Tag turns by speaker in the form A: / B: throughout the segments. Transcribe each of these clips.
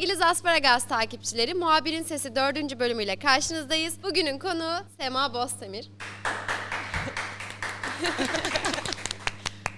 A: Sevgili Zasparagaz takipçileri, Muhabirin Sesi 4. bölümüyle karşınızdayız. Bugünün konuğu Sema Bostemir.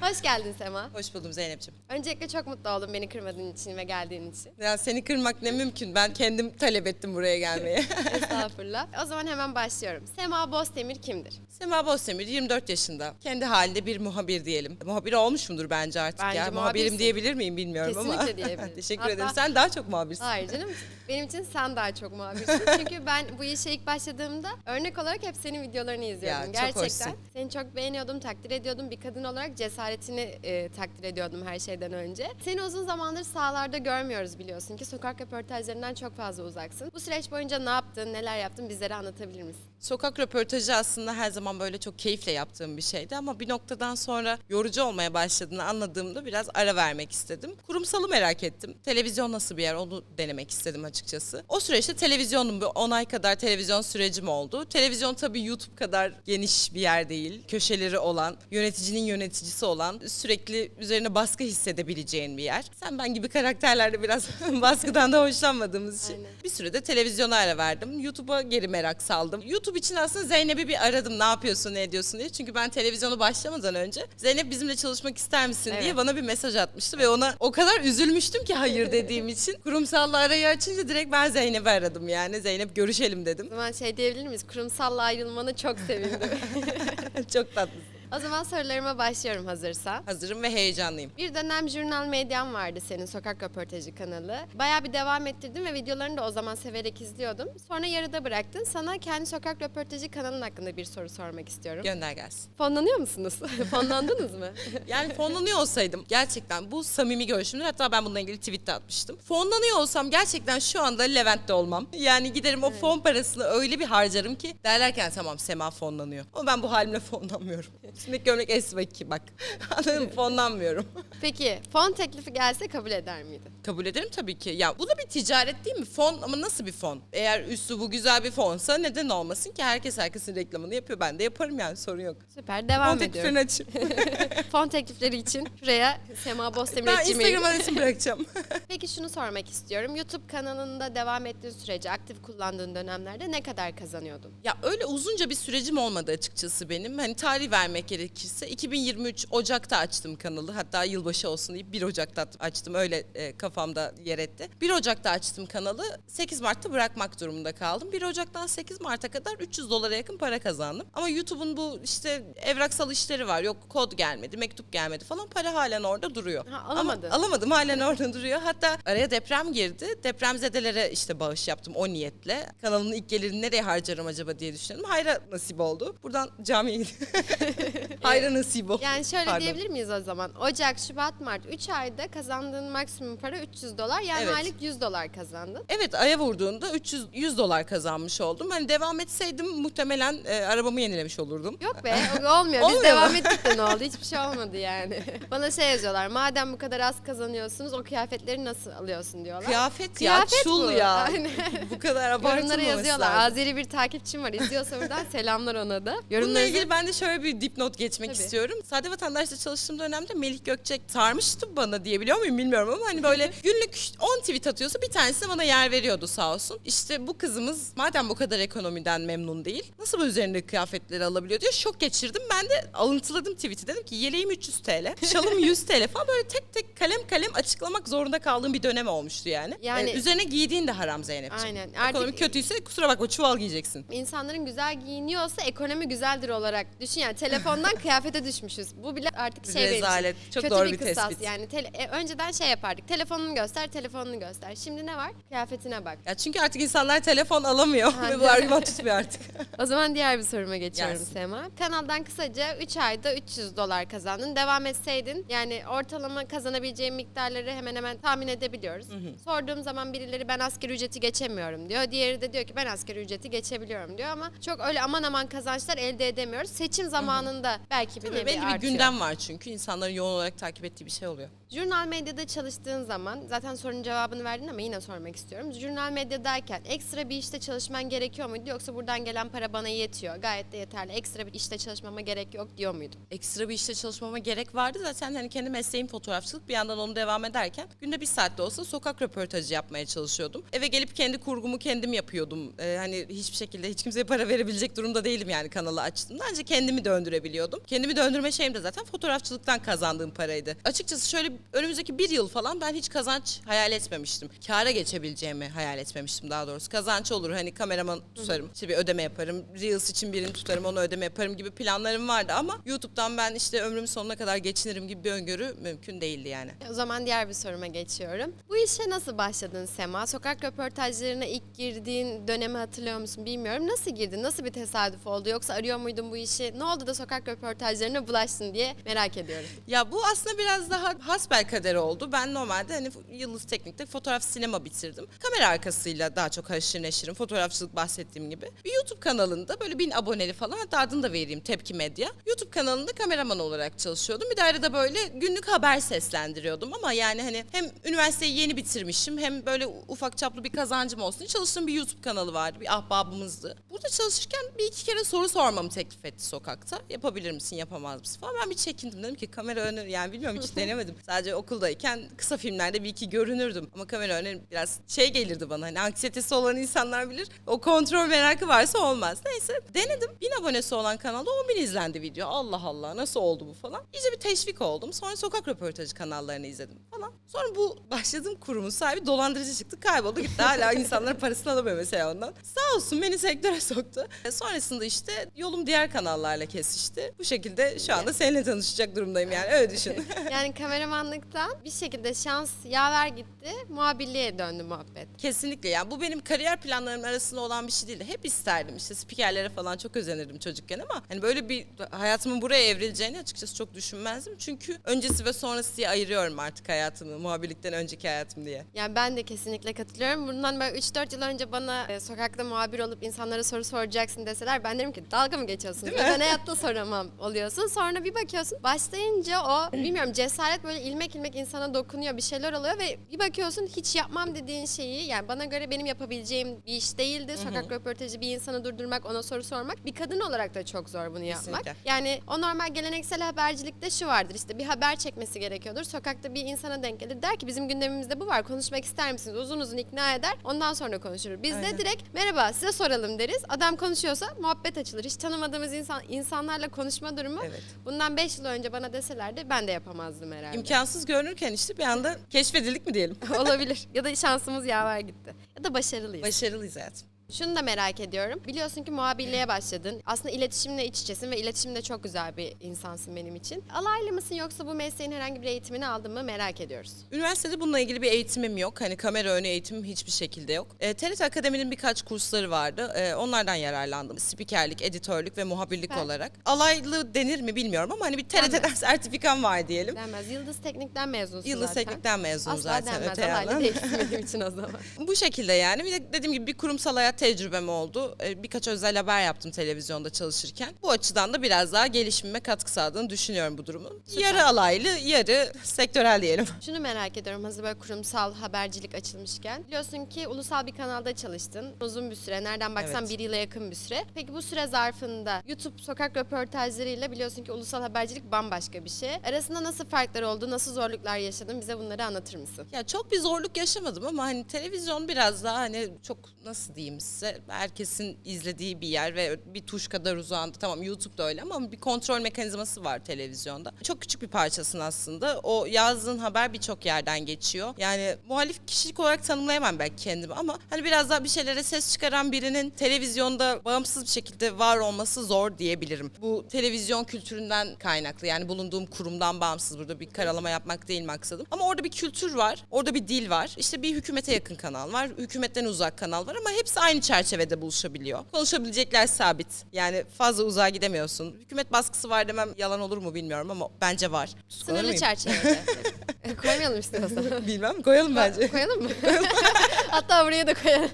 A: Hoş geldin Sema.
B: Hoş buldum Zeynep'ciğim.
A: Öncelikle çok mutlu oldum beni kırmadığın için ve geldiğin için.
B: Ya seni kırmak ne mümkün. Ben kendim talep ettim buraya gelmeye.
A: Estağfurullah. O zaman hemen başlıyorum. Sema Bostemir kimdir?
B: Sema Bosdemir 24 yaşında. Kendi halinde bir muhabir diyelim. Muhabir olmuş mudur bence artık
A: Bence
B: ya. Muhabirim
A: muhabirsin.
B: diyebilir miyim bilmiyorum ama.
A: Kesinlikle diyebilirim.
B: Teşekkür
A: Hatta-
B: ederim. Sen daha çok muhabirsin.
A: Hayır canım. Benim için sen daha çok muhabirsin. Çünkü ben bu işe ilk başladığımda örnek olarak hep senin videolarını izliyordum.
B: Ya, çok
A: Gerçekten.
B: hoşsun.
A: Seni çok beğeniyordum, takdir ediyordum. Bir kadın olarak cesaretini e, takdir ediyordum her şeyden önce. Seni uzun zamandır sahalarda görmüyoruz biliyorsun ki. Sokak röportajlarından çok fazla uzaksın. Bu süreç boyunca ne yaptın, neler yaptın bizlere anlatabilir misin?
B: Sokak röportajı aslında her zaman böyle çok keyifle yaptığım bir şeydi ama bir noktadan sonra yorucu olmaya başladığını anladığımda biraz ara vermek istedim. Kurumsalı merak ettim. Televizyon nasıl bir yer onu denemek istedim açıkçası. O süreçte televizyonum bir 10 ay kadar televizyon sürecim oldu. Televizyon tabii YouTube kadar geniş bir yer değil. Köşeleri olan, yöneticinin yöneticisi olan, sürekli üzerine baskı hissedebileceğin bir yer. Sen ben gibi karakterlerde biraz baskıdan da hoşlanmadığımız için
A: Aynen.
B: bir sürede televizyona ara verdim. YouTube'a geri merak saldım. YouTube için aslında Zeynep'i bir aradım ne yapıyorsun ne ediyorsun diye. Çünkü ben televizyonu başlamadan önce Zeynep bizimle çalışmak ister misin diye
A: Evet.
B: bana bir mesaj atmıştı. Ve ona o kadar üzülmüştüm ki hayır dediğim için. Kurumsalla arayı açınca direkt ben Zeynep'i aradım yani. Zeynep görüşelim dedim.
A: O zaman şey diyebilir miyiz? Kurumsalla ayrılmanı çok sevindim.
B: Çok tatlısın.
A: O zaman sorularıma başlıyorum hazırsan.
B: Hazırım ve heyecanlıyım.
A: Bir dönem Jurnal Medyan vardı senin sokak röportajı kanalı. Bayağı bir devam ettirdin ve videolarını da o zaman severek izliyordum. Sonra yarıda bıraktın. Sana kendi sokak röportajı kanalın hakkında bir soru sormak istiyorum.
B: Gönder gelsin.
A: Fonlanıyor musunuz? Fonlandınız mı?
B: Yani fonlanıyor olsaydım gerçekten bu samimi görüşümdür. Hatta ben bununla ilgili tweet de atmıştım. Fonlanıyor olsam gerçekten şu anda Levent'te olmam. Yani giderim o fon parasını öyle bir harcarım ki derlerken tamam Sema fonlanıyor. Ama ben bu halimle fonlanmıyorum. Üstümdeki gömlek esvaki bak. Anladın mı? Fonlanmıyorum.
A: Peki fon teklifi gelse kabul eder miydin?
B: Kabul ederim tabii ki. Ya bu da bir ticaret değil mi? Fon ama nasıl bir fon? Eğer üstü bu güzel bir fonsa neden olmasın ki? Herkes herkesin reklamını yapıyor. Ben de yaparım yani sorun yok.
A: Süper devam
B: Fon
A: ediyorum.
B: tekliflerini açayım.
A: fon teklifleri için şuraya Sema Bostemir
B: ben
A: Gmail.
B: Instagram'a resim bırakacağım.
A: Peki şunu sormak istiyorum. YouTube kanalında devam ettiğin sürece aktif kullandığın dönemlerde ne kadar kazanıyordun?
B: Ya öyle uzunca bir sürecim olmadı açıkçası benim. Hani tarih vermek gerekirse 2023 Ocak'ta açtım kanalı. Hatta yılbaşı olsun deyip 1 Ocak'ta açtım. Öyle e, kafamda yer etti. 1 Ocak'ta açtım kanalı. 8 Mart'ta bırakmak durumunda kaldım. 1 Ocak'tan 8 Mart'a kadar 300 dolara yakın para kazandım. Ama YouTube'un bu işte evraksal işleri var. Yok kod gelmedi, mektup gelmedi falan. Para halen orada duruyor.
A: Ha, alamadın.
B: Ama alamadım halen orada duruyor. Hatta araya deprem girdi. Depremzedelere işte bağış yaptım o niyetle. Kanalın ilk gelirini nereye harcarım acaba diye düşünüyorum. Hayra nasip oldu. Buradan camiye gidiyorum. Hayra nasip oldu.
A: Yani şöyle
B: Pardon.
A: diyebilir miyiz o zaman? Ocak, Şubat, Mart 3 ayda kazandığın maksimum para 300 dolar. Yani
B: Evet.
A: aylık 100 dolar kazandın.
B: Evet aya vurduğunda 300 100 dolar kazanmış oldum. Hani devam etseydim muhtemelen e, arabamı yenilemiş olurdum.
A: Yok be o- olmuyor. Biz
B: Olmuyor
A: devam ettik de ne oldu? Hiçbir şey olmadı yani. Bana şey yazıyorlar. Madem bu kadar az kazanıyorsunuz o kıyafetleri nasıl alıyorsun diyorlar.
B: Kıyafet,
A: Kıyafet
B: ya, çul
A: bu.
B: ya.
A: Aynen.
B: bu kadar
A: Yorumlara
B: abartılmaması
A: yazıyorlar.
B: lazım.
A: Azeri bir takipçim var. İzliyorsa buradan selamlar ona da.
B: Bununla
A: Yorumlarınızı
B: ilgili ben de şöyle bir dipnot geçmek
A: Tabii.
B: istiyorum. Sade Vatandaş'ta çalıştığım dönemde Melih Gökçek sarmıştı bana diyebiliyor muyum bilmiyorum ama hani böyle günlük 10 tweet atıyorsa bir tanesi bana yer veriyordu sağ olsun. İşte bu kızımız madem bu kadar ekonomiden memnun değil nasıl bu üzerindeki kıyafetleri alabiliyor diye şok geçirdim. Ben de alıntıladım tweet'i dedim ki yeleğim 300 TL, şalım 100 TL falan böyle tek tek kalem kalem açıklamak zorunda kaldığım bir dönem olmuştu yani.
A: Yani-
B: Ee, üzerine giydiğin de haram Zeynep'ciğim.
A: Aynen.
B: Ekonomi
A: Artık-
B: kötüyse kusura bakma çuval giyeceksin.
A: İnsanların güzel giyiniyorsa ekonomi güzeldir olarak düşün yani telefondan kıyafete düşmüşüz. Bu bile artık şey benim için
B: Rezalet. Çok
A: kötü
B: doğru
A: bir
B: bir
A: kıstas
B: tespit.
A: yani. Tele- e, önceden şey yapardık. Telefonunu göster, telefonunu göster. Şimdi ne var? Kıyafetine bak.
B: Ya çünkü artık insanlar telefon alamıyor ve bu argüman tutmuyor artık.
A: O zaman diğer bir soruma geçiyorum
B: Gelsin.
A: Sema. Kanaldan kısaca 3 ayda 300 dolar kazandın. Devam etseydin yani ortalama kazanabileceğin miktarları hemen hemen tahmin edebiliyoruz. Sorduğum zaman birileri ben asgari ücreti geçemiyorum diyor. Diğeri de diyor ki ben asgari ücreti geçebiliyorum diyor ama çok öyle aman aman kazançlar elde edemiyoruz. Seçim zamanında baktığında belki bir
B: Tabii
A: nevi
B: belli bir
A: artıyor.
B: gündem var çünkü insanların yoğun olarak takip ettiği bir şey oluyor.
A: Jurnal medyada çalıştığın zaman zaten sorunun cevabını verdin ama yine sormak istiyorum. Jurnal medyadayken ekstra bir işte çalışman gerekiyor muydu yoksa buradan gelen para bana yetiyor gayet de yeterli ekstra bir işte çalışmama gerek yok diyor muydun?
B: Ekstra bir işte çalışmama gerek vardı. Zaten hani kendi mesleğim fotoğrafçılık. Bir yandan onu devam ederken günde bir saatte olsa sokak röportajı yapmaya çalışıyordum. Eve gelip kendi kurgumu kendim yapıyordum. Ee, hani hiçbir şekilde hiç kimseye para verebilecek durumda değilim yani kanalı açtığımda. Ancak kendimi döndürebiliyordum. Kendimi döndürme şeyim de zaten fotoğrafçılıktan kazandığım paraydı. Açıkçası şöyle önümüzdeki bir yıl falan ben hiç kazanç hayal etmemiştim. Kâra geçebileceğimi hayal etmemiştim daha doğrusu. Kazanç olur hani kameraman tutarım, işte bir ödeme yaparım. Reels için birini tutarım, onu ödeme yaparım gibi planlarım vardı ama YouTube'dan ben işte ömrümün sonuna kadar geçinirim gibi bir öngörü mümkün değildi yani.
A: O zaman diğer bir soruma geçiyorum. Bu işe nasıl başladın Sema? Sokak röportajlarına ilk girdiğin dönemi hatırlıyor musun bilmiyorum. Nasıl girdin? Nasıl bir tesadüf oldu? Yoksa arıyor muydun bu işi? Ne oldu da sokak röportajlarına bulaştın diye merak ediyorum.
B: Ya bu aslında biraz daha hasbel kaderi oldu. Ben normalde hani Yıldız Teknik'te fotoğraf sinema bitirdim. Kamera arkasıyla daha çok haşır neşirim. Fotoğrafçılık bahsettiğim gibi. Bir YouTube kanalında böyle bin aboneli falan hatta adını da vereyim Tepki Medya. YouTube kanalında kameraman olarak çalışıyordum. Bir de arada böyle günlük haber seslendiriyordum ama yani hani hem üniversiteyi yeni bitirmişim hem böyle ufak çaplı bir kazancım olsun. Çalıştığım bir YouTube kanalı vardı. Bir ahbabımızdı. Burada çalışırken bir iki kere soru sormamı teklif etti sokakta. Yapabilir misin, yapamaz mısın falan. Ben bir çekindim. Dedim ki kamera önü yani bilmiyorum hiç denemedim. Sadece okuldayken kısa filmlerde bir iki görünürdüm. Ama kamera önü biraz şey gelirdi bana. Hani anksiyetesi olan insanlar bilir. O kontrol merakı varsa olmaz. Neyse denedim. Bin abonesi olan kanalda 10 bin izlendi video. Allah Allah nasıl oldu bu falan. İyice bir teşvik oldum. Sonra sokak röportajı kanallarını izledim falan. Sonra bu başladığım kurumun sahibi dolandırıcı çıktı. Kayboldu gitti. Hala insanlar parasını alamıyor mesela ondan. Sağ olsun beni sektöre soktu. E, Sonrasında işte yolum diğer kanallarla kesişti. Bu şekilde şu anda seninle tanışacak durumdayım yani öyle düşün.
A: Yani kameramanlıktan bir şekilde şans yaver gitti. Muhabirliğe döndü muhabbet.
B: Kesinlikle yani bu benim kariyer planlarım arasında olan bir şey değildi. Hep isterdim işte spikerlere falan çok özenirdim çocukken ama hani böyle bir hayatımın buraya evrileceğini açıkçası çok düşünmezdim. Çünkü öncesi ve sonrası diye ayırıyorum artık hayatımı muhabirlikten önceki hayatım diye.
A: Yani ben de kesinlikle katılıyorum. Bundan böyle 3-4 yıl önce bana e, sokakta muhabir olup insanlara soru soracaksın deseler ben derim ki dalga mı geçiyorsun?
B: Değil
A: Ya
B: mi?
A: Ben hayatta soramam oluyorsun. Sonra bir bakıyorsun başlayınca o bilmiyorum cesaret böyle ilmek ilmek insana dokunuyor bir şeyler oluyor ve bir bakıyorsun hiç yapmam dediğin şeyi yani bana göre benim yapabileceğim bir iş değildi. Sokak röportajı bir insanı durdurmak ona soru sormak. Bir kadın olarak da çok zor bunu yapmak.
B: Kesinlikle.
A: Yani o normal geleneksel habercilikte şu vardır işte bir haber çekmesi gerekiyordur. Sokakta bir insana denk gelir der ki bizim gündemimizde bu var konuşmak ister misiniz? Uzun uzun ikna eder ondan sonra konuşuruz. Biz de
B: Aynen.
A: direkt merhaba size soralım deriz. Adam konuşuyorsa muhabbet açılır. Hiç tanımadığımız insan insanlarla konuşma durumu
B: Evet.
A: bundan 5 yıl önce bana deselerdi ben de yapamazdım herhalde.
B: İmkansız görünürken işte bir anda keşfedildik mi diyelim.
A: Olabilir. Ya da şansımız yaver gitti. Ya da başarılıyız.
B: Başarılıyız hayatım.
A: Şunu da merak ediyorum. Biliyorsun ki muhabirliğe başladın. Aslında iletişimle iç içesin ve iletişimde çok güzel bir insansın benim için. Alaylı mısın yoksa bu mesleğin herhangi bir eğitimini aldın mı merak ediyoruz.
B: Üniversitede bununla ilgili bir eğitimim yok. Hani kamera önü eğitimim hiçbir şekilde yok. E, TRT Akademi'nin birkaç kursları vardı. E, onlardan yararlandım. Spikerlik, editörlük ve muhabirlik
A: Süper.
B: olarak. Alaylı denir mi bilmiyorum ama hani bir TRT'den
A: Denmez.
B: sertifikam var diyelim.
A: Denmez. Yıldız Teknik'ten mezunsun
B: Yıldız
A: zaten.
B: Teknik'ten mezunum
A: Asla
B: zaten
A: denmez.
B: öte
A: Alaylı
B: yandan.
A: benim için o zaman.
B: Bu şekilde yani. Bir de dediğim gibi bir kurumsal hayat tecrübem oldu. Ee, Birkaç özel haber yaptım televizyonda çalışırken. Bu açıdan da biraz daha gelişimime katkı sağladığını düşünüyorum bu durumun.
A: Süper.
B: Yarı alaylı, yarı sektörel diyelim.
A: Şunu merak ediyorum hazır böyle kurumsal habercilik açılmışken. Biliyorsun ki ulusal bir kanalda çalıştın. Uzun bir süre. Nereden baksan
B: Evet.
A: bir yıla yakın bir süre. Peki bu süre zarfında YouTube sokak röportajlarıyla biliyorsun ki ulusal habercilik bambaşka bir şey. Arasında nasıl farklar oldu? Nasıl zorluklar yaşadın? Bize bunları anlatır mısın?
B: Ya çok bir zorluk yaşamadım ama hani televizyon biraz daha hani çok nasıl diyeyim size herkesin izlediği bir yer ve bir tuş kadar uzağında tamam YouTube'da öyle ama bir kontrol mekanizması var televizyonda. Çok küçük bir parçasın aslında. O yazdığın haber birçok yerden geçiyor. Yani muhalif kişilik olarak tanımlayamam belki kendimi ama hani biraz daha bir şeylere ses çıkaran birinin televizyonda bağımsız bir şekilde var olması zor diyebilirim. Bu televizyon kültüründen kaynaklı yani bulunduğum kurumdan bağımsız burada bir karalama yapmak değil maksadım. Ama orada bir kültür var, orada bir dil var. İşte bir hükümete yakın kanal var, hükümetten uzak kanal var ama hepsi aynı çerçevede buluşabiliyor. Konuşabilecekler sabit. Yani fazla uzağa gidemiyorsun. Hükümet baskısı var demem yalan olur mu bilmiyorum ama bence var.
A: Sınırlı çerçevede. Koymayalım istiyorsan.
B: Bilmem koyalım bence.
A: Koyalım mı? Hatta buraya da koyalım.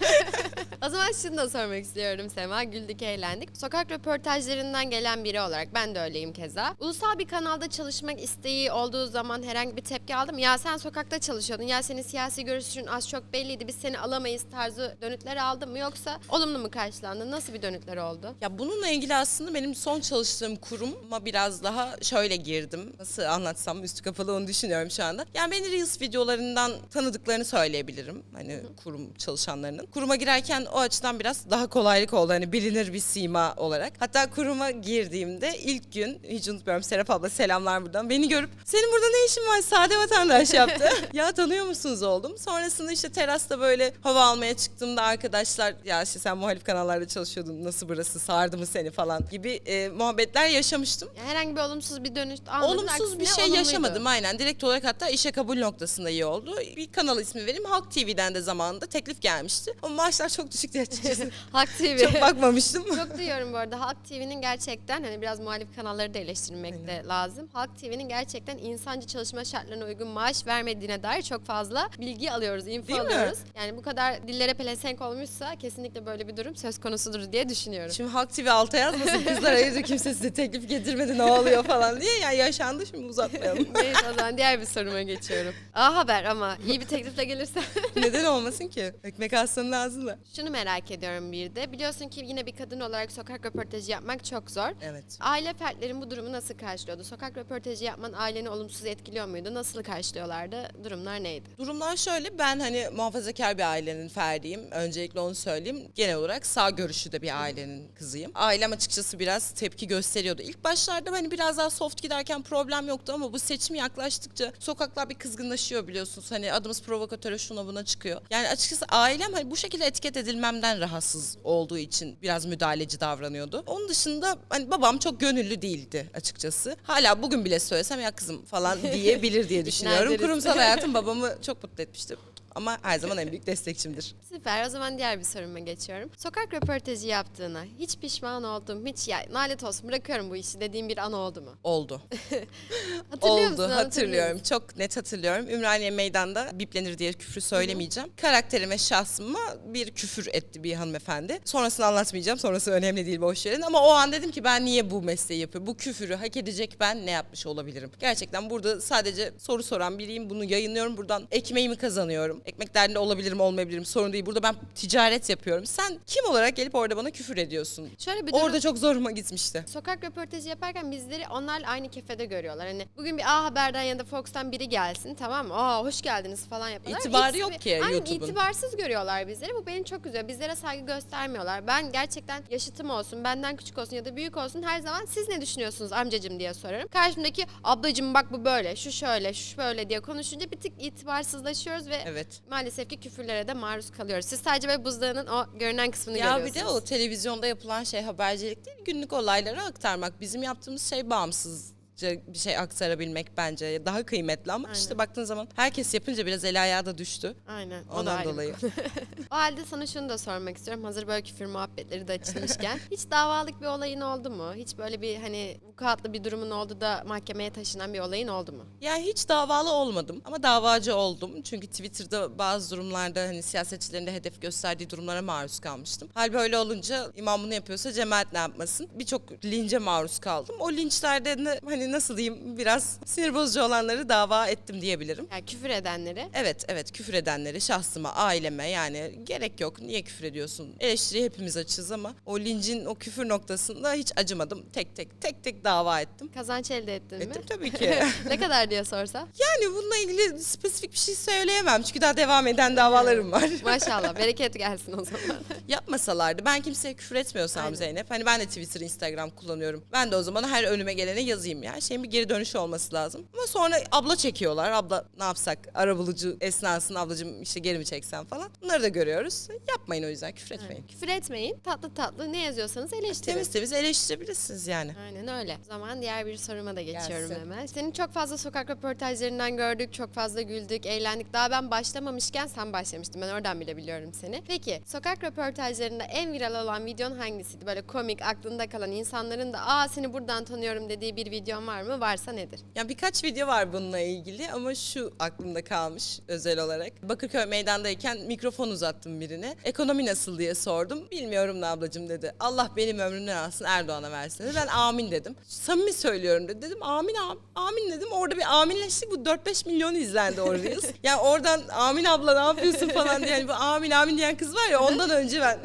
A: O zaman şunu da sormak istiyorum Sema. Güldük eğlendik. Sokak röportajlarından gelen biri olarak ben de öyleyim keza. Ulusal bir kanalda çalışmak isteği olduğu zaman herhangi bir tepki aldım. Ya sen sokakta çalışıyordun. Ya senin siyasi görüşün az çok belliydi. Biz seni alamayız tarzı dönütler aldın mı? Yoksa olumlu mu karşılandın? Nasıl bir dönütler oldu?
B: Ya bununla ilgili aslında benim son çalıştığım kuruma biraz daha şöyle girdim. Nasıl anlatsam üstü kapalı onu düşünüyorum şu anda. Yani beni Reels videolarından tanıdıklarını söyleyebilirim. Hani kurum çalışanlarının. Kuruma girerken o açıdan biraz daha kolaylık oldu. Hani bilinir bir sima olarak. Hatta kuruma girdiğimde ilk gün hiç unutmuyorum Serap abla selamlar buradan. Beni görüp senin burada ne işin var sade vatandaş yaptı. ya tanıyor musunuz oldum. Sonrasında işte terasta böyle hava almaya çıktığımda arkadaşlar ya işte sen muhalif kanallarda çalışıyordun nasıl burası sardı mı seni falan gibi e, muhabbetler yaşamıştım.
A: Ya herhangi bir olumsuz bir dönüş almadın.
B: Olumsuz bir şey
A: olumluydu.
B: yaşamadım aynen. Direkt olarak hatta işe kabul noktasında iyi oldu. Bir kanal ismi vereyim. Halk TV'den de zamanında teklif gelmişti. Ama maaşlar çok düşüktü açıkçası.
A: Halk TV.
B: çok bakmamıştım.
A: Çok duyuyorum bu arada. Halk TV'nin gerçekten hani biraz muhalif kanalları da eleştirmek de lazım. Halk TV'nin gerçekten insancı çalışma şartlarına uygun maaş vermediğine dair çok fazla bilgi alıyoruz, info
B: Değil mi?
A: alıyoruz. Yani bu kadar dillere pelesenk olmuşsa kesinlikle böyle bir durum söz konusudur diye düşünüyorum.
B: Şimdi Halk TV alta yazmasın kızlar hayırdır kimse size teklif getirmedi ne oluyor falan diye. Ya yaşandı şimdi uzatmayalım.
A: Neyse o zaman diğer bir soruma geçiyorum. A haber ama iyi bir teklifle gelirse.
B: Neden olmasın ki? Ekmek aslanın ağzında.
A: Şunu merak ediyorum bir de. Biliyorsun ki yine bir kadın olarak sokak röportajı yapmak çok zor.
B: Evet.
A: Aile fertlerin bu durumu nasıl karşılıyordu? Sokak röportajı yapman aileni olumsuz etkiliyor muydu? Nasıl karşılıyorlardı? Durumlar neydi?
B: Durumlar şöyle ben hani muhafazakar bir ailenin ferdiyim. Öncelikle onu söyleyeyim. Genel olarak sağ görüşlü de bir ailenin kızıyım. Ailem açıkçası biraz tepki gösteriyordu. İlk başlarda hani biraz daha soft giderken problem yoktu ama bu seçim yaklaştıkça sokaklar bir kızgınlaşıyor biliyorsunuz. Hani adımız provokatöre şuna buna çıkıyor. Yani açıkçası ailem hani bu şekilde etiket edilmemden rahatsız olduğu için biraz müdahaleci davranıyordu. Onun dışında hani babam çok gönüllü değildi açıkçası. Hala bugün bile söylesem ya kızım falan diyebilir diye düşünüyorum. Kurumsal hayatım babamı çok mutlu etmişti. Ama her zaman en büyük destekçimdir.
A: Süper. O zaman diğer bir soruma geçiyorum. Sokak röportajı yaptığına hiç pişman oldum, hiç ya nalet olsun bırakıyorum bu işi dediğim bir an oldu mu?
B: Oldu.
A: Hatırlıyor musun?
B: Oldu
A: Anlatabilir
B: hatırlıyorum. Çok net hatırlıyorum. Ümraniye meydanda biplenir diye küfrü söylemeyeceğim. Karakterime, şahsıma bir küfür etti bir hanımefendi. Sonrasını anlatmayacağım. Sonrası önemli değil boş verin. Ama o an dedim ki ben niye bu mesleği yapıyorum? Bu küfürü hak edecek ben ne yapmış olabilirim? Gerçekten burada sadece soru soran biriyim. Bunu yayınlıyorum. Buradan ekmeğimi kazanıyorum. Ekmek derdinde olabilirim olmayabilirim sorun değil. Burada ben ticaret yapıyorum. Sen kim olarak gelip orada bana küfür ediyorsun?
A: Şöyle bir durum.
B: Orada çok zoruma gitmişti.
A: Sokak röportajı yaparken bizleri onlarla aynı kefede görüyorlar. Hani bugün bir A Haber'den ya da Fox'tan biri gelsin tamam mı? Aa hoş geldiniz falan yapıyorlar.
B: İtibarı
A: İtibar-
B: yok ki YouTube'un.
A: itibarsız görüyorlar bizleri. Bu beni çok üzüyor. Bizlere saygı göstermiyorlar. Ben gerçekten yaşıtım olsun, benden küçük olsun ya da büyük olsun her zaman siz ne düşünüyorsunuz amcacım diye sorarım. Karşımdaki ablacım bak bu böyle, şu şöyle, şu böyle diye konuşunca bir tık itibarsızlaşıyoruz ve
B: Evet.
A: Maalesef ki küfürlere de maruz kalıyoruz. Siz sadece böyle buzdağının o görünen kısmını
B: Ya
A: görüyorsunuz.
B: bir de o televizyonda yapılan şey habercilik değil, günlük olayları aktarmak. Bizim yaptığımız şey bağımsızca bir şey aktarabilmek bence daha kıymetli ama
A: Aynen.
B: işte baktığın zaman herkes yapınca biraz el ayağı da düştü.
A: Aynen. O da
B: Ondan
A: ayrı bir
B: dolayı.
A: O halde sana şunu da sormak istiyorum. Hazır böyle küfür muhabbetleri de açılmışken. hiç davalık bir olayın oldu mu? Hiç böyle bir hani vukuatlı bir durumun oldu da mahkemeye taşınan bir olayın oldu mu?
B: Yani hiç davalı olmadım ama davacı oldum. Çünkü Twitter'da bazı durumlarda hani siyasetçilerin de hedef gösterdiği durumlara maruz kalmıştım. Hal böyle olunca imam bunu yapıyorsa cemaat ne yapmasın? Birçok lince maruz kaldım. O linçlerde de hani nasıl diyeyim biraz sinir bozucu olanları dava ettim diyebilirim.
A: Yani küfür edenleri.
B: Evet evet küfür edenleri şahsıma, aileme yani gerek yok. Niye küfür ediyorsun? Eleştiriye hepimiz açız ama o lincin o küfür noktasında hiç acımadım. Tek tek tek tek dava ettim.
A: Kazanç elde ettin
B: Ettim
A: mi?
B: tabii ki.
A: ne kadar diye sorsa?
B: yani bununla ilgili spesifik bir şey söyleyemem. Çünkü daha devam eden davalarım var.
A: Maşallah bereket gelsin o zaman.
B: Yapmasalardı ben kimseye küfür etmiyorsam
A: Aynen.
B: Zeynep. Hani ben de Twitter, Instagram kullanıyorum. Ben de o zaman her önüme gelene yazayım ya. Şeyin bir geri dönüşü olması lazım. Ama sonra abla çekiyorlar. Abla ne yapsak? Arabulucu esnasında ablacığım işte geri mi çeksem falan. Bunları da görüyoruz. Yapmayın o yüzden küfür etmeyin.
A: küfür etmeyin. Tatlı tatlı ne yazıyorsanız eleştirin.
B: Temiz temiz eleştirebilirsiniz yani.
A: Aynen öyle. O zaman diğer bir soruma da geçiyorum
B: Gelsin.
A: hemen. Senin çok fazla sokak röportajlarından gördük, çok fazla güldük, eğlendik. Daha ben başlamamışken sen başlamıştın. Ben oradan bile biliyorum seni. Peki, sokak röportajlarında en viral olan videon hangisiydi? Böyle komik, aklında kalan insanların da aa seni buradan tanıyorum dediği bir videon var mı? Varsa nedir?
B: Ya birkaç video var bununla ilgili ama şu aklımda kalmış özel olarak. Bakırköy meydandayken mikrofon uzattım birine. Ekonomi nasıl diye sordum. Bilmiyorum da ablacığım dedi. Allah benim ömrümden alsın Erdoğan'a versin dedi. Ben amin dedim. Samimi söylüyorum dedi. Dedim amin am- amin dedim. Orada bir aminleştik. Bu 4-5 milyon izlendi o Reels. yani oradan amin abla ne yapıyorsun falan diye. Yani bu amin amin diyen kız var ya ondan önce ben.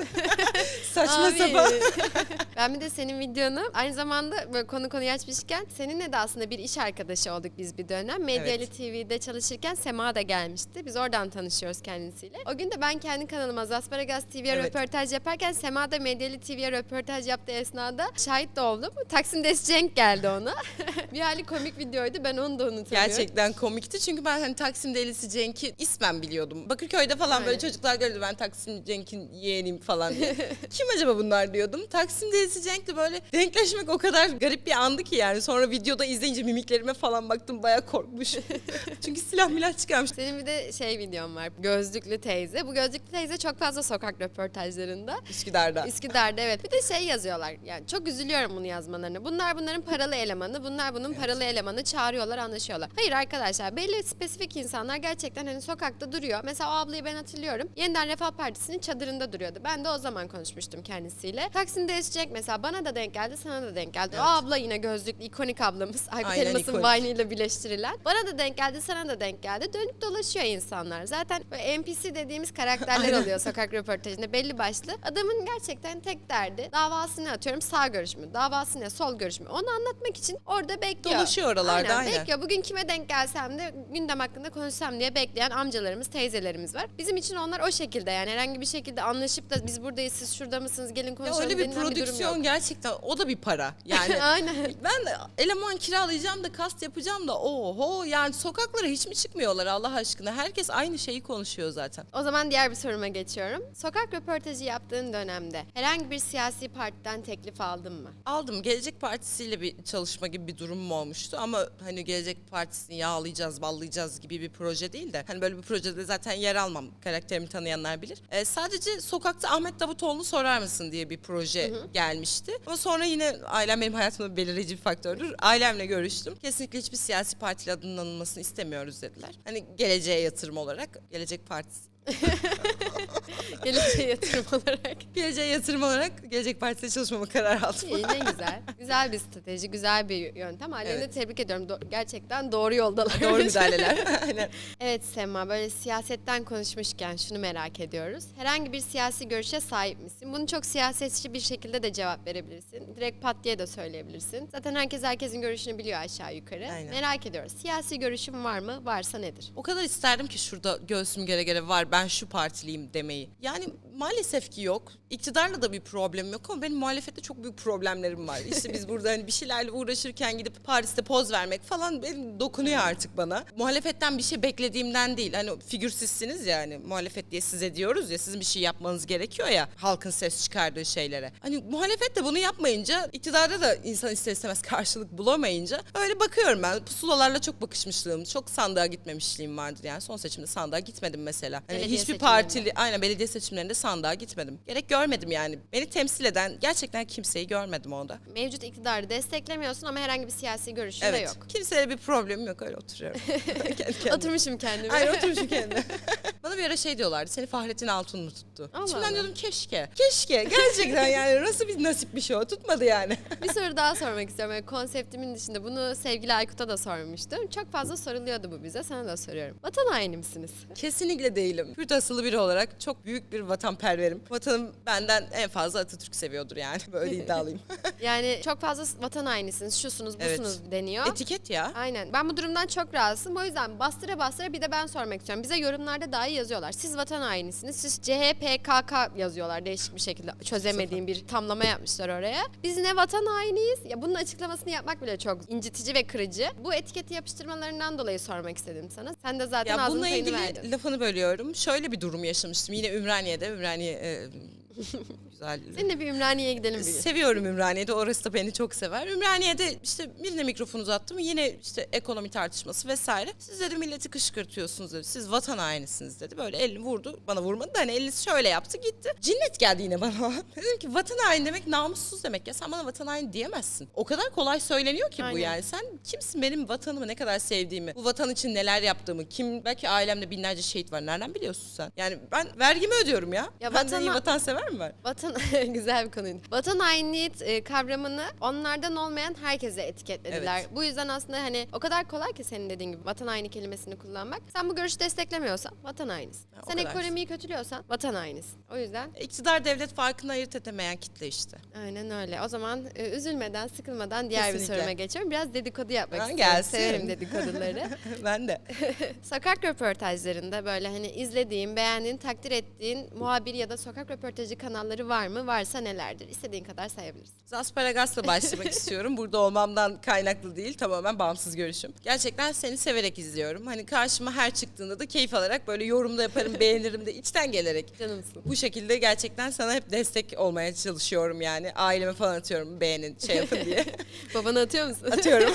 B: Saçma sapan.
A: ben bir de senin videonu aynı zamanda böyle konu konuyu açmışken seninle de aslında bir iş arkadaşı olduk biz bir dönem. Medyali TV'de çalışırken Sema da gelmişti. Biz oradan tanışıyoruz kendisiyle. O gün de ben kendi kanalıma Zasparagas TV'ye
B: Evet.
A: röportaj yaparken Sema da Medyali TV'ye röportaj yaptığı esnada şahit de oldum. Taksim Cenk geldi ona. bir hali komik videoydu. Ben onu da unutamıyorum.
B: Gerçekten komikti çünkü ben hani Taksim Delisi Cenk'i ismen biliyordum. Bakırköy'de falan böyle
A: Aynen.
B: çocuklar gördü ben Taksim Cenk'in yeğeniyim falan diye. Kim acaba bunlar diyordum. Taksim Delisi Cenk'le böyle denkleşmek o kadar garip bir andı ki yani. Sonra videoda izleyince mimiklerime falan baktım bayağı korkmuş. çünkü silah milah çıkarmış.
A: Senin bir de şey videon var. Gözlüklü teyze. Bu gözlüklü teyze çok fazla sokak röportajlarında.
B: Üsküdar'da.
A: Üsküdar'da evet. Bir de şey yazıyorlar. Yani çok üzülüyorum bunu yazmalarına. Bunlar bunların paralı elemanı. Bunlar bunun paralı elemanı. Çağırıyorlar, anlaşıyorlar. Hayır arkadaşlar. Belli spesifik insanlar gerçekten hani sokakta duruyor. Mesela o ablayı ben hatırlıyorum. Yeniden Refah Partisi'nin çadırında duruyordu. Ben de o zaman konuşmuştum kendisiyle. Taksim'de esecek mesela. Bana da denk geldi, sana da denk geldi. O abla yine gözlüklü, ikonik ablamız. Aykut
B: Aynen,
A: Elmas'ın
B: ikonik.
A: Vine ile birleştirilen. Bana da denk geldi, sana da denk geldi. Dönüp dolaşıyor insanlar. Zaten böyle NPC dediğimiz karakterler oluyor sokak röportajında belli başlı. Adamın gerçekten tek derdi davasını atıyorum sağ görüş mü, davası ne sol görüş mü onu anlatmak için orada bekliyor.
B: Dolaşıyor oralarda, aynen.
A: Bekliyor. Bugün kime denk gelsem de gündem hakkında konuşsam diye bekleyen amcalarımız, teyzelerimiz var. Bizim için onlar o şekilde yani herhangi bir şekilde anlaşıp da biz buradayız siz şurada mısınız gelin
B: Ya
A: konuşalım
B: öyle bir
A: denilen durum
B: prodüksiyon
A: yok.
B: gerçekten o da bir para. Yani
A: Aynen.
B: ben de eleman kiralayacağım da kast yapacağım da oho yani sokaklara hiç mi çıkmıyorlar Allah aşkına? Herkes aynı şeyi konuşuyor zaten.
A: O zaman diğer bir soruma geçiyorum. Sokak röportajı yaptığın dönemde herhangi bir siyasi partiden teklif aldın mı?
B: Aldım. Gelecek Partisi ile bir çalışma gibi bir durumum olmuştu ama hani Gelecek Partisi'ni yağlayacağız, ballayacağız gibi bir proje değil de hani böyle bir projede zaten yer almam. Karakterimi tanıyanlar bilir. Ee, sadece sokakta Ahmet Davutoğlu'nu sorar mısın diye bir proje gelmişti. Ama sonra yine ailem benim hayatımda belirleyici bir faktördür. Ailemle görüştüm. Kesinlikle hiçbir siyasi partili adının anılmasını istemiyoruz dediler. Hani geleceğe yatırım olarak Gelecek Partisi
A: Geleceğe yatırım olarak.
B: Geleceğe yatırım olarak Gelecek Partisi'yle çalışmama karar aldım.
A: İyi ne güzel. Güzel bir strateji, güzel bir yöntem. De
B: Evet.
A: tebrik ediyorum. Do- gerçekten doğru yoldalar.
B: Doğru müdahaleler. Aynen.
A: Evet Sema böyle siyasetten konuşmuşken şunu merak ediyoruz. Herhangi bir siyasi görüşe sahip misin? Bunu çok siyasetçi bir şekilde de cevap verebilirsin. Direkt pat diye de söyleyebilirsin. Zaten herkes herkesin görüşünü biliyor aşağı yukarı.
B: Aynen.
A: Merak ediyoruz. Siyasi görüşün var mı? Varsa nedir?
B: O kadar isterdim ki şurada göğsüm gere gere var ben şu partiliyim demeyi. Yani maalesef ki yok. İktidarla da bir problem yok ama benim muhalefette çok büyük problemlerim var. İşte biz burada hani bir şeylerle uğraşırken gidip Paris'te poz vermek falan benim dokunuyor artık bana. Muhalefetten bir şey beklediğimden değil. Hani figür sizsiniz ya hani muhalefet diye size diyoruz ya sizin bir şey yapmanız gerekiyor ya halkın ses çıkardığı şeylere. Hani muhalefet de bunu yapmayınca iktidarda da insan ister istemez karşılık bulamayınca öyle bakıyorum ben. Pusulalarla çok bakışmışlığım, çok sandığa gitmemişliğim vardır yani. Son seçimde sandığa gitmedim mesela. Hani
A: Belediye
B: hiçbir partili aynen belediye seçimlerinde sandığa gitmedim. Gerek görmedim yani. Beni temsil eden gerçekten kimseyi görmedim orada.
A: Mevcut iktidarı desteklemiyorsun ama herhangi bir siyasi görüşün de yok.
B: Kimseyle bir problemim yok öyle oturuyorum. Kendi kendime.
A: Oturmuşum kendime.
B: Aynen oturmuşum kendine. Bana bir ara şey diyorlardı. Seni Fahrettin Altun mu tuttu?
A: Allah
B: İçimden
A: Allah.
B: diyordum keşke. Keşke. Gerçekten yani nasıl bir nasipmiş o. Tutmadı yani.
A: Bir soru daha sormak istiyorum. Böyle konseptimin dışında bunu sevgili Aykut'a da sormuştum. Çok fazla soruluyordu bu bize. Sana da soruyorum. Vatan haini misiniz?
B: Kesinlikle değilim. Kürt asıllı biri olarak çok büyük bir vatanperverim. Vatanım benden en fazla Atatürk seviyordur yani. Böyle iddialıyım.
A: Yani çok fazla vatan hainisiniz, şusunuz,
B: Evet.
A: busunuz deniyor.
B: Etiket ya.
A: Aynen. Ben bu durumdan çok rahatsızım. O yüzden bastıra bastıra bir de ben sormak istiyorum. Bize yorumlarda dahi yazıyorlar. Siz vatan hainisiniz. Siz CHPKK yazıyorlar değişik bir şekilde. Çözemediğim bir tamlama yapmışlar oraya. Biz ne vatan hainiyiz? Ya bunun açıklamasını yapmak bile çok incitici ve kırıcı. Bu etiketi yapıştırmalarından dolayı sormak istedim sana. Sen de zaten
B: Ya
A: ağzının
B: bununla ilgili
A: verdin.
B: lafını bölüyorum. Şöyle bir durum yaşamıştım. Yine Ümraniye'de. Ümraniye e, Güzel.
A: Seninle bir Ümraniye'ye gidelim bir gün.
B: Seviyorum Ümraniye'de. Orası da beni çok sever. Ümraniye'de işte birine mikrofon uzattım. Yine işte ekonomi tartışması vesaire. Siz dedi milleti kışkırtıyorsunuz dedi. Siz vatan hainisiniz dedi. Böyle elini vurdu. Bana vurmadı da hani elini şöyle yaptı gitti. Cinnet geldi yine bana. Dedim ki vatan haini demek namussuz demek ya. Sen bana vatan haini diyemezsin. O kadar kolay söyleniyor ki bu
A: Aynen.
B: yani. Sen kimsin benim vatanımı ne kadar sevdiğimi, bu vatan için neler yaptığımı, kim belki ailemde binlerce şehit var. Nereden biliyorsun sen? Yani ben vergimi ödüyorum ya.
A: Ya
B: Benden iyi
A: vatana-
B: vatansever var?
A: Vatan güzel bir konuydu. Vatan hainliği e, kavramını onlardan olmayan herkese etiketlediler.
B: Evet.
A: Bu yüzden aslında hani o kadar kolay ki senin dediğin gibi vatan haini kelimesini kullanmak. Sen bu görüşü desteklemiyorsan vatan hainisin.
B: Ha,
A: Sen ekonomiyi kötülüyorsan vatan hainisin. O yüzden
B: İktidar devlet farkını ayırt edemeyen kitle işte.
A: aynen öyle. O zaman e, üzülmeden, sıkılmadan diğer bir
B: Kesinlikle.
A: soruma geçiyorum. Biraz dedikodu yapmak
B: Ha,
A: istiyorum.
B: gelsin.
A: Severim dedikoduları.
B: ben de.
A: sokak röportajlarında böyle hani izlediğin, beğendiğin, takdir ettiğin muhabir ya da sokak röportajı kanalları var mı? Varsa nelerdir? İstediğin kadar sayabilirsin.
B: Asparagas'la başlamak istiyorum. Burada olmamdan kaynaklı değil. Tamamen bağımsız görüşüm. Gerçekten seni severek izliyorum. Hani karşıma her çıktığında da keyif alarak böyle yorumda yaparım, beğenirim de içten gelerek.
A: Canımsın.
B: Bu şekilde gerçekten sana hep destek olmaya çalışıyorum yani. Aileme falan atıyorum beğenin, şey yapın diye.
A: Babanı atıyor musun?
B: atıyorum.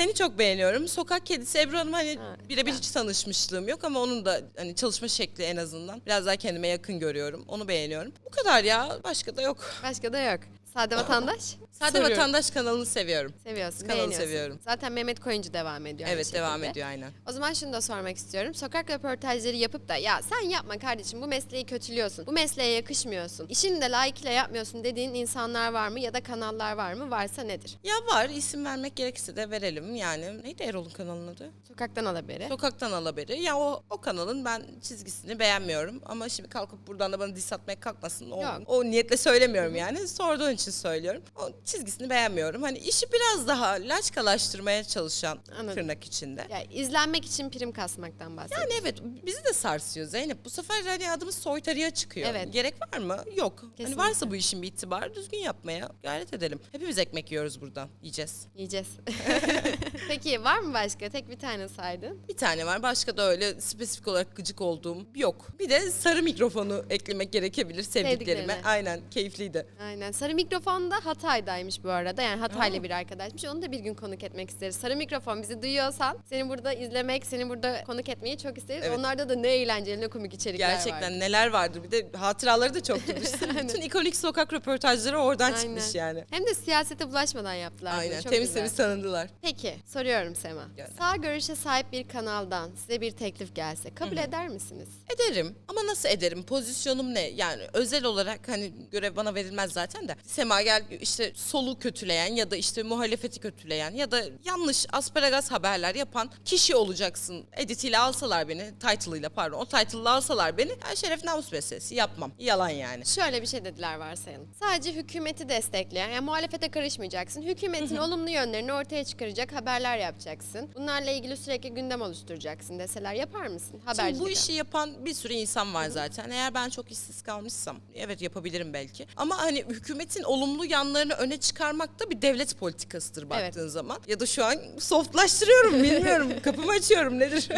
B: Seni çok beğeniyorum. Sokak kedisi Ebru Hanım hani
A: Ha,
B: birebir hiç tanışmışlığım yok ama onun da hani çalışma şekli en azından biraz daha kendime yakın görüyorum. Onu beğeniyorum. Bu kadar ya. Başka da yok.
A: Başka da yok. Sade vatandaş
B: Sade
A: Soruyorum.
B: Vatandaş kanalını seviyorum.
A: seviyorsun,
B: Kanalı
A: beğeniyorsun.
B: seviyorum.
A: Zaten Mehmet Koyuncu devam ediyor. aynı
B: Evet devam
A: şekilde.
B: ediyor aynen.
A: O zaman şunu da sormak istiyorum. Sokak röportajları yapıp da ya sen yapma kardeşim bu mesleği kötülüyorsun. Bu mesleğe yakışmıyorsun. İşini de layıkıyla yapmıyorsun dediğin insanlar var mı ya da kanallar var mı? Varsa nedir?
B: Ya var isim vermek gerekirse de verelim. Yani neydi Erol'un kanalının adı?
A: Sokaktan al haberi.
B: Sokaktan al haberi. Ya o, o kanalın ben çizgisini beğenmiyorum. Ama şimdi kalkıp buradan da bana diss atmaya kalkmasın. O,
A: Yok.
B: o niyetle söylemiyorum yani. Sorduğun için söylüyorum. O çizgisini beğenmiyorum. Hani işi biraz daha laçkalaştırmaya çalışan
A: Anladım.
B: tırnak içinde.
A: Ya izlenmek için prim kasmaktan bahsediyorum.
B: Yani evet bizi de sarsıyor Zeynep. Bu sefer hani adımız soytarıya çıkıyor.
A: Evet.
B: Gerek var mı? Yok.
A: Kesinlikle.
B: Hani varsa bu işin bir itibarı düzgün yapmaya gayret edelim. Hepimiz ekmek yiyoruz buradan. Yiyeceğiz.
A: Yiyeceğiz. Peki var mı başka? Tek bir tane saydın.
B: Bir tane var. Başka da öyle spesifik olarak gıcık olduğum yok. Bir de sarı mikrofonu eklemek gerekebilir sevdiklerime.
A: Sevdiklerine.
B: Aynen keyifliydi.
A: Aynen. Sarı mikrofon da Hatay'daymış bu arada. Yani Hataylı bir arkadaşmış. Onu da bir gün konuk etmek isteriz. Sarı mikrofon bizi duyuyorsan seni burada izlemek, seni burada konuk etmeyi çok isteriz.
B: Evet.
A: Onlarda da ne eğlenceli, ne komik içerikler
B: Gerçekten
A: var.
B: neler vardır. Bir de hatıraları da çok Bütün, bütün ikonik sokak röportajları oradan
A: Aynen.
B: çıkmış yani.
A: Hem de siyasete bulaşmadan yaptılar. bunu.
B: Aynen.
A: Çok
B: temiz
A: güzel.
B: temiz tanındılar.
A: Peki soruyorum Sema.
B: Gönder.
A: Sağ görüşe sahip bir kanaldan size bir teklif gelse kabul eder misiniz?
B: Ederim ama nasıl ederim? Pozisyonum ne? Yani özel olarak hani görev bana verilmez zaten de. Sema gel işte solu kötüleyen ya da işte muhalefeti kötüleyen ya da yanlış asparagas haberler yapan kişi olacaksın. Editiyle alsalar beni, title'ıyla pardon o title'la alsalar beni ben şeref namus meselesi yapmam. Yalan yani.
A: Şöyle bir şey dediler varsayalım. Sadece hükümeti destekleyen, yani muhalefete karışmayacaksın. Hükümetin olumlu yönlerini ortaya çıkaracak haberler yapacaksın. Bunlarla ilgili sürekli gündem oluşturacaksın deseler yapar mısın? Habercilik.
B: Şimdi bu işi yapan bir sürü insan var zaten. Eğer ben çok işsiz kalmışsam evet yapabilirim belki. Ama hani hükümetin olumlu yanlarını öne çıkarmak da bir devlet politikasıdır baktığın zaman. Ya da şu an softlaştırıyorum bilmiyorum. Kapımı açıyorum nedir?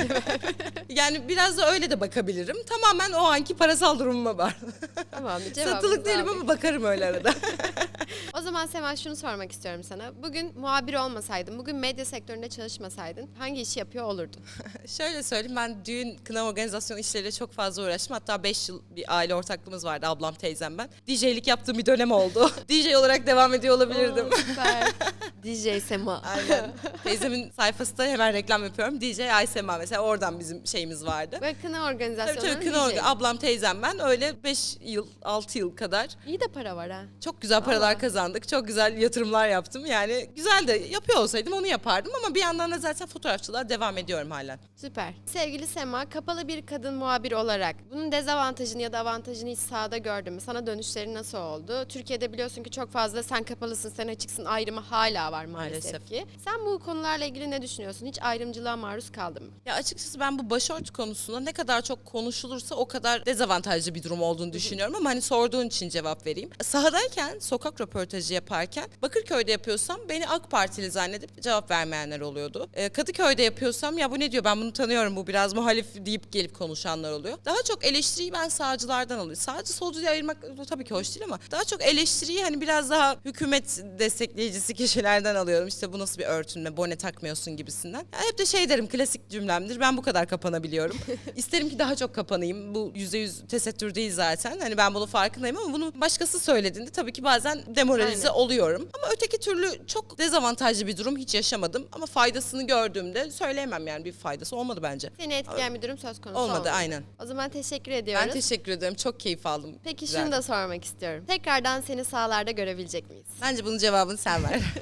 B: yani biraz da öyle de bakabilirim. Tamamen o anki parasal durumuma var.
A: Tamam, cevabınızı
B: Satılık değilim
A: aldık.
B: ama bakarım öyle arada.
A: O zaman Sema şunu sormak istiyorum sana. Bugün muhabir olmasaydın, bugün medya sektöründe çalışmasaydın hangi işi yapıyor olurdun?
B: Şöyle söyleyeyim ben düğün kına organizasyon işleriyle çok fazla uğraştım. Hatta 5 yıl bir aile ortaklığımız vardı ablam teyzem ben. DJ'lik yaptığım bir dönem oldu. DJ olarak devam ediyor olabilirdim.
A: Oo, süper. DJ Sema.
B: Aynen. Teyzemin sayfasında hemen reklam yapıyorum. DJ Aysema mesela oradan bizim şeyimiz vardı.
A: Böyle kına
B: Tabii
A: organizasyonları
B: tabii kına orga- ablam teyzem ben öyle 5 yıl 6 yıl kadar
A: İyi de para var ha.
B: çok güzel paralar kazandık. Çok güzel yatırımlar yaptım. Yani güzel de yapıyor olsaydım onu yapardım ama bir yandan da zaten fotoğrafçılığa devam ediyorum halen.
A: Süper. Sevgili Sema, kapalı bir kadın muhabir olarak bunun dezavantajını ya da avantajını hiç sahada gördün mü? Sana dönüşleri nasıl oldu? Türkiye'de biliyorsun ki çok fazla sen kapalısın, sen açıksın ayrımı hala var maalesef,
B: Maalesef.
A: ki. Sen bu konularla ilgili ne düşünüyorsun? Hiç ayrımcılığa maruz kaldın mı?
B: Ya açıkçası ben bu başört konusunda ne kadar çok konuşulursa o kadar dezavantajlı bir durum olduğunu düşünüyorum ama hani sorduğun için cevap vereyim. Sahadayken sokak röportajı yaparken Bakırköy'de yapıyorsam beni AK Partili zannedip cevap vermeyenler oluyordu. Ee, Kadıköy'de yapıyorsam ya bu ne diyor ben bunu tanıyorum bu biraz muhalif deyip gelip konuşanlar oluyor. Daha çok eleştiriyi ben sağcılardan alıyorum. Sağcı solcu diye ayırmak tabii ki hoş değil ama daha çok eleştiriyi hani biraz daha hükümet destekleyicisi kişilerden alıyorum. İşte bu nasıl bir örtünme, bone takmıyorsun gibisinden. Yani hep de şey derim klasik cümlemdir. Ben bu kadar kapanabiliyorum. İsterim ki daha çok kapanayım. Bu yüzde yüz tesettür değil zaten. Hani ben bunun farkındayım ama bunu başkası söylediğinde tabii ki bazen demoralize
A: Aynen.
B: oluyorum. Ama öteki türlü çok dezavantajlı bir durum hiç yaşamadım. Ama faydasını gördüğümde söyleyemem yani bir faydası olmadı bence.
A: Seni etkileyen bir durum söz konusu Olmadı,
B: aynen.
A: O zaman teşekkür ediyoruz.
B: Ben teşekkür ederim. Çok keyif aldım.
A: Peki
B: Güzeldi.
A: şunu da sormak istiyorum. Tekrardan seni sahalarda görebilecek miyiz?
B: Bence bunun cevabını sen ver.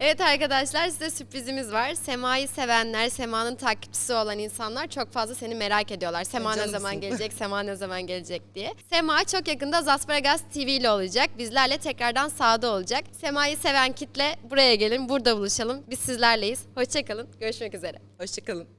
A: Evet arkadaşlar size sürprizimiz var. Sema'yı sevenler, Sema'nın takipçisi olan insanlar çok fazla seni merak ediyorlar. Sema ne
B: canımsın.
A: zaman gelecek, Sema ne zaman gelecek diye. Sema çok yakında Zasparagas TV ile olacak. Bizlerle tekrardan sahada olacak. Sema'yı seven kitle buraya gelin, burada buluşalım. Biz sizlerleyiz. Hoşçakalın. Görüşmek üzere.
B: Hoşçakalın.